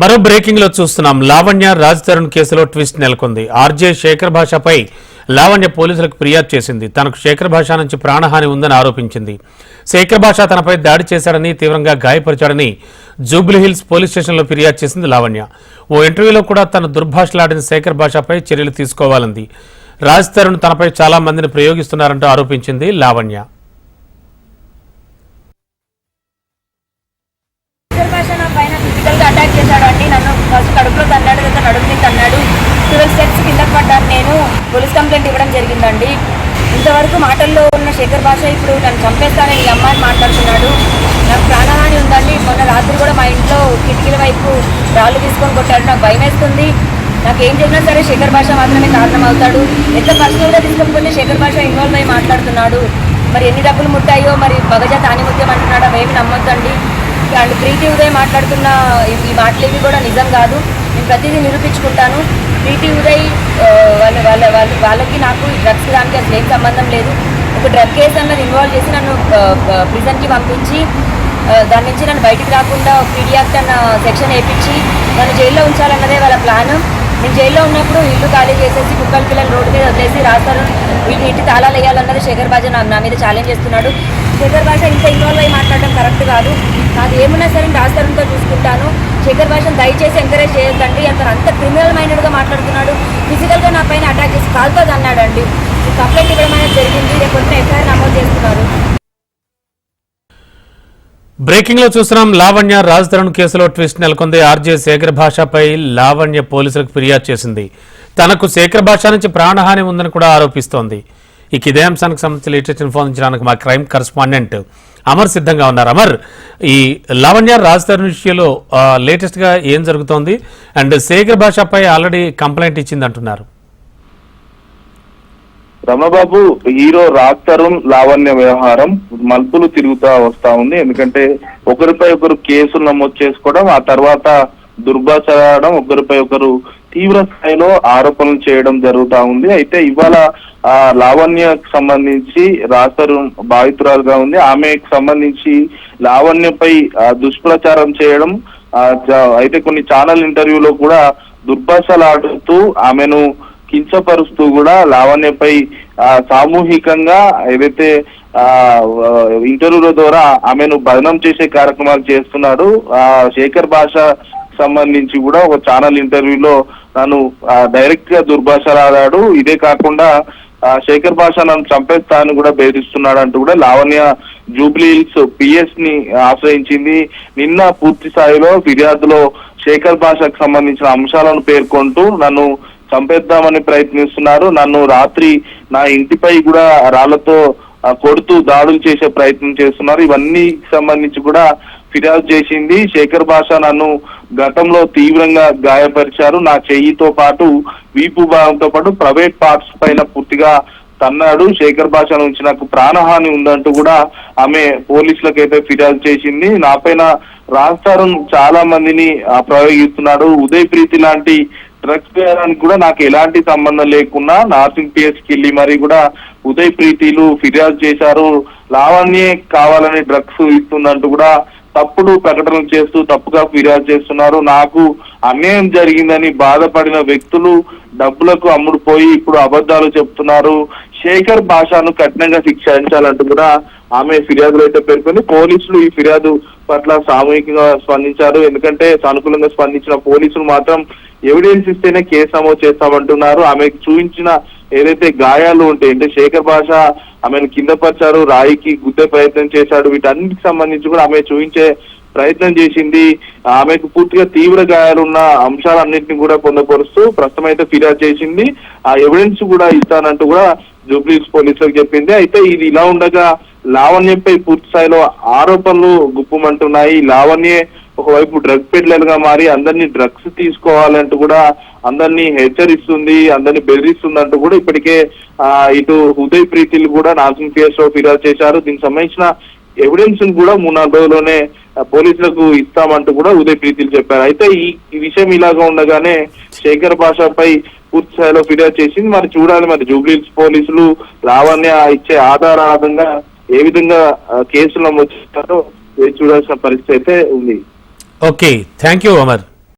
మరో బ్రేకింగ్లో చూస్తున్నాం. లావణ్య రాజ్ తరుణ్ కేసులో ట్విస్ట్ నెలకొంది. ఆర్జే శేఖర్ భాషపై లావణ్య పోలీసులకు ఫిర్యాదు చేసింది. తనకు శేఖర్ భాష నుంచి ప్రాణహాని ఉందని ఆరోపించింది. శేఖర్ భాష తనపై దాడి చేశాడని తీవ్రంగా గాయపరిచాడని జూబ్లీహిల్స్ పోలీస్ స్టేషన్లో ఫిర్యాదు చేసింది లావణ్య. ఓ ఇంటర్వ్యూలో కూడా తన దుర్భాషలాడిన శేఖర్ భాషపై చర్యలు తీసుకోవాలంది. రాజ్ తరుణ్ తనపై చాలా మందిని ప్రయోగిస్తున్నారంటూ ఆరోపించింది లావణ్య ఇద్దరు భాష నా పైన ఫిజికల్గా అటాక్ చేశాడు అండి నన్ను ఫస్ట్ కడుపులో తన్నాడు తర్వాత నడుము అన్నాడు ట్వెల్వ్ స్టెప్స్ కింద పడ్డాను నేను. పోలీస్ కంప్లైంట్ ఇవ్వడం జరిగిందండి. ఇంతవరకు మాటల్లో ఉన్న శేఖర్ భాష ఇప్పుడు నన్ను చంపేస్తానని ఈ అమ్మాయిని మాట్లాడుతున్నాడు. నాకు ప్రాణహాని ఉందండి. మొన్న రాత్రి కూడా మా ఇంట్లో కిటికీల వైపు రాళ్ళు తీసుకొని కొట్టాడు. నాకు భయం వేస్తుంది నాకు ఏం చెప్పినా సరే శేఖర్ భాష మాత్రమే కారణం అవుతాడు ఎంత పర్సనల్గా తీసుకపోతే శేఖర్ భాష ఇన్వాల్వ్ అయ్యి మాట్లాడుతున్నాడు? మరి ఎన్ని డబ్బులు ముట్టాయో? మరి బగజా తాని అంటున్నాడు అంటున్నాడు? అవేమి నమ్మొద్దండి. అండ్ ప్రీతి ఉదయ్ మాట్లాడుతున్న ఈ- మాటలేవి కూడా నిజం కాదు. నేను ప్రతిదీ నిరూపించుకుంటాను. ప్రీతి ఉదయ్ వాళ్ళ వాళ్ళ వాళ్ళ వాళ్ళకి నాకు డ్రగ్స్ దానికి అసలు ఏం సంబంధం లేదు. ఒక డ్రగ్ కేసు అన్నది ఇన్వాల్వ్ చేసి నన్ను ప్రిజన్కి పంపించి దాని నుంచి నన్ను బయటికి రాకుండా పీడీ యాక్ట్ అన్న సెక్షన్ వేయించి నన్ను జైల్లో ఉంచాలన్నదే వాళ్ళ ప్లాన్. నేను జైల్లో ఉన్నప్పుడు ఇల్లు ఖాళీ చేసేసి కుక్కల పిల్లలు రోడ్డు మీద వదిలేసి రాస్తారు వీటి ఇంటి తాళాలు వేయాలన్నది శేఖర్ బాజా నా నా మీద ఛాలెంజ్ చేస్తున్నాడు. శేఖర్ భాష ఇంత ఇన్వాల్వ్ అయ్యి మాట్లాడడం కరెక్ట్ కాదు. నాకు ఏమున్నా సరే రాస్తారంతో చూసుకుంటాను. శేఖర్ భాషను దయచేసి ఎంకరేజ్ చేయొద్దండి. అతను అంత క్రిమినల్ మైండెడ్గా మాట్లాడుతున్నాడు. ఫిజికల్గా నా పైన అటాక్ చేసి కాల్తో అన్నాడండి కంప్లైంట్ ఇవ్వడం అనేది జరిగింది. రేపు ఎఫ్ఐఆర్ నమోదు చేస్తున్నారు. బ్రేకింగ్లో చూస్తున్నాం. లావణ్య రాజ్ కేసులో ట్విస్ట్ నెలకొంది. ఆర్జే శేఖర్ భాషపై లావణ్య పోలీసులకు ఫిర్యాదు చేసింది. తనకు శేఖర్ భాష నుంచి ప్రాణహాని ఉందని కూడా ఆరోపిస్తోంది. ఇక ఇదే అంశానికి సంబంధించి లేటెస్ట్ ఇన్ఫర్మేషన్ మా క్రైమ్ కరస్పాండెంట్ అమర్ సిద్ధంగా ఉన్నారు. అమర్ ఈ లావణ్య రాజ్ విషయంలో లేటెస్ట్గా ఏం జరుగుతోంది? అండ్ శేఖర్ భాషపై ఆల్రెడీ కంప్లైంట్ ఇచ్చింది అంటున్నారు రమణబాబు హీరో రాజ్ తరుణ్ లావణ్య వ్యవహారం మలుపులు తిరుగుతా వస్తా ఉంది. ఎందుకంటే ఒకరిపై ఒకరు కేసులు నమోదు చేసుకోవడం ఆ తర్వాత దుర్భాషలాడడం ఒకరిపై ఒకరు తీవ్ర స్థాయిలో ఆరోపణలు చేయడం జరుగుతా ఉంది. అయితే ఇవాళ ఆ లావణ్యకు సంబంధించి రాజ్ బాధితురాలుగా ఉంది. ఆమెకు సంబంధించి లావణ్యపై దుష్ప్రచారం చేయడం అయితే కొన్ని ఛానల్ ఇంటర్వ్యూలో కూడా దుర్భాషలాడుతూ ఆమెను కించపరుస్తూ కూడా లావణ్యపై సామూహికంగా ఏదైతే ఇంటర్వ్యూల ద్వారా ఆమెను బదనం చేసే కార్యక్రమాలు చేస్తున్నాడు. ఆ శేఖర్ భాష సంబంధించి కూడా ఒక ఛానల్ ఇంటర్వ్యూలో నన్ను డైరెక్ట్గా దుర్భాషలాడాడు. ఇదే కాకుండా శేఖర్ భాష నన్ను చంపేస్తా అని కూడా బెదిరిస్తున్నాడు అంటూ కూడా లావణ్య జూబ్లీ హిల్స్ పిఎస్ని ఆశ్రయించింది. నిన్న పూర్తి స్థాయిలో ఫిర్యాదులో శేఖర్ భాషకు సంబంధించిన అంశాలను పేర్కొంటూ నన్ను చంపేద్దామని ప్రయత్నిస్తున్నారు. నన్ను రాత్రి నా ఇంటిపై కూడా రాళ్ళతో కొడుతూ దాడులు చేసే ప్రయత్నం చేస్తున్నారు. ఇవన్నీ సంబంధించి కూడా ఫిర్యాదు చేసింది. శేఖర్ భాష నన్ను గతంలో తీవ్రంగా గాయపరిచారు. నా చెయ్యితో పాటు వీపు భాగంతో పాటు ప్రైవేట్ పార్ట్స్ పైన పూర్తిగా తన్నాడు. శేఖర్ భాష నుంచి నాకు ప్రాణహాని ఉందంటూ కూడా ఆమె పోలీసులకు అయితే ఫిర్యాదు చేసింది. నా పైన రాస్తారు చాలా మందిని ప్రయోగిస్తున్నాడు. ఉదయ్ ప్రీతి లాంటి డ్రగ్స్ వేయడానికి కూడా నాకు ఎలాంటి సంబంధం లేకుండా నార్సింగ్ పిఎస్కి వెళ్ళి మరి కూడా ఉదయ్ ప్రీతిలు ఫిర్యాదు చేశారు. లావణ్యే కావాలని డ్రగ్స్ ఇస్తుందంటూ కూడా తప్పుడు ప్రకటనలు చేస్తూ తప్పుగా ఫిర్యాదు చేస్తున్నారు. నాకు అన్యాయం జరిగిందని బాధపడిన వ్యక్తులు డబ్బులకు అమ్ముడుపోయి ఇప్పుడు అబద్ధాలు చెప్తున్నారు. శేఖర్ భాషను కఠినంగా శిక్షించాలంటూ కూడా ఆమె ఫిర్యాదులు అయితే పేర్కొని పోలీసులు ఈ ఫిర్యాదు పట్ల సామూహికంగా స్పందించారు. ఎందుకంటే సానుకూలంగా స్పందించిన పోలీసులు మాత్రం ఎవిడెన్స్ ఇస్తేనే కేసు నమోదు చేస్తామంటున్నారు. ఆమెకు చూపించిన ఏదైతే గాయాలు ఉంటాయి అంటే శేఖర్ భాష ఆమెను కింద పరిచారు రాయికి గుద్దే ప్రయత్నం చేశాడు వీటన్నిటికి సంబంధించి కూడా ఆమె చూపించే ప్రయత్నం చేసింది. ఆమెకు పూర్తిగా తీవ్ర గాయాలున్న అంశాలన్నింటినీ కూడా పొందపరుస్తూ ప్రస్తుతం అయితే ఫిర్యాదు చేసింది. ఆ ఎవిడెన్స్ కూడా ఇస్తానంటూ కూడా జూబ్లీస్ పోలీసులకు చెప్పింది. అయితే ఇది ఇలా ఉండగా లావణ్యంపై పూర్తి స్థాయిలో ఆరోపణలు గుప్పమంటున్నాయి. లావణ్యే ఒకవైపు డ్రగ్ పెడ్లర్గా మారి అందరినీ డ్రగ్స్ తీసుకోవాలంటూ కూడా అందరినీ హెచ్చరిస్తుంది అందరినీ బెదిరిస్తుంది అంటూ కూడా ఇప్పటికే ఆ ఇటు ఉదయ్ ప్రీతిలు కూడా నాసింగ్ పిఎస్లో ఫిర్యాదు చేశారు. దీనికి సంబంధించిన ఎవిడెన్స్ కూడా మూడు నాలుగు రోజుల్లోనే పోలీసులకు ఇస్తామంటూ కూడా ఉదయ్ ప్రీతిలు చెప్పారు. అయితే ఈ విషయం ఇలాగా ఉండగానే శేఖర్ భాషపై పూర్తి స్థాయిలో ఫిర్యాదు చేసింది. మరి చూడాలి మరి జూబ్లీస్ పోలీసులు లావణ్య ఇచ్చే ఆధారాధంగా ఏ విధంగా కేసులు నమోదు చేస్తారో వేచి చూడాల్సిన పరిస్థితి అయితే ఉంది. Okay, thank you Omar.